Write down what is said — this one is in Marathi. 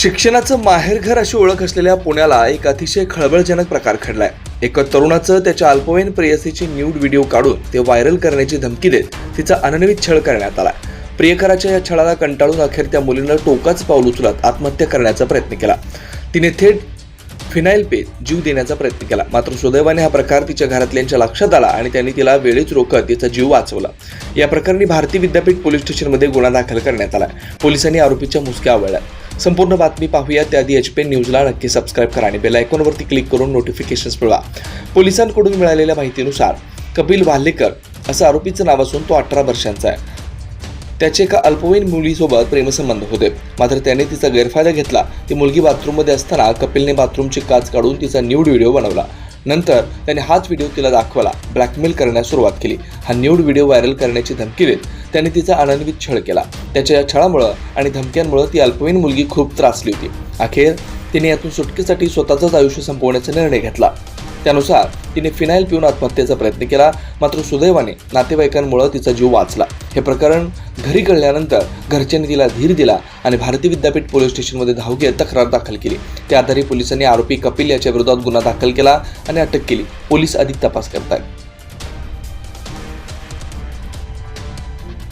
शिक्षणाचं माहेरघर अशी ओळख असलेल्या पुण्याला एक अतिशय खळबळजनक प्रकार घडलाय. एका तरुणाचं त्याच्या अल्पवयीन प्रेयसीची न्यूड व्हिडिओ काढून ते व्हायरल करण्याची धमकी देत तिचा अनन्वित छळ करण्यात आला. प्रियकराच्या या छळाला कंटाळून अखेर त्या मुलीनं टोकाच पाऊल उचलत आत्महत्या करण्याचा प्रयत्न केला. तिने थेट फिनाईल पे जीव देण्याचा प्रयत्न केला. मात्र सुदैवाने हा प्रकार तिच्या घरातल्यांच्या लक्षात आला आणि त्यांनी तिला वेळीच रोखत तिचा जीव वाचवला. या प्रकरणी भारती विद्यापीठ पोलीस स्टेशनमध्ये गुन्हा दाखल करण्यात आला. पोलिसांनी आरोपीच्या मुसक्या आवळल्या. संपूर्ण बातमी पाहूया. त्याआधी एच पी न्यूजला नक्की सबस्क्राईब करा आणि बेलायकॉनवरती क्लिक करून नोटिफिकेशन्स मिळवा. पोलिसांकडून मिळालेल्या माहितीनुसार कपिल वाल्हेकर असं आरोपीचं नाव असून तो अठरा वर्षांचा आहे. त्याचे एका अल्पवयीन मुलीसोबत प्रेमसंबंध होते. मात्र त्याने तिचा गैरफायदा घेतला. ती मुलगी बाथरूममध्ये असताना कपिलने बाथरूमची काच काढून तिचा न्यूड व्हिडिओ बनवला. नंतर त्याने हाच व्हिडिओ तिला दाखवला. ब्लॅकमेल करण्यास सुरुवात केली. हा न्यूड व्हिडिओ व्हायरल करण्याची धमकी देत त्याने तिचा अनन्वित छळ केला. त्याच्या या छळामुळं आणि धमक्यांमुळं ती अल्पवयीन मुलगी खूप त्रासली होती. अखेर तिने यातून सुटकेसाठी स्वतःचंच आयुष्य संपवण्याचा निर्णय घेतला. त्यानुसार तिने फिनाईल पिऊन आत्महत्येचा प्रयत्न केला मात्र सुदैवाने नातेवाईकांमुळे तिचा जीव वाचला. हे प्रकरण घरी कळल्यानंतर घरच्यांनी तिला धीर दिला आणि भारती विद्यापीठ पोलीस स्टेशनमध्ये धाव घेत तक्रार दाखल केली. त्या आधारे पोलिसांनी आरोपी कपिल याच्या विरोधात गुन्हा दाखल केला आणि अटक केली. पोलीस अधिक तपास करतायत.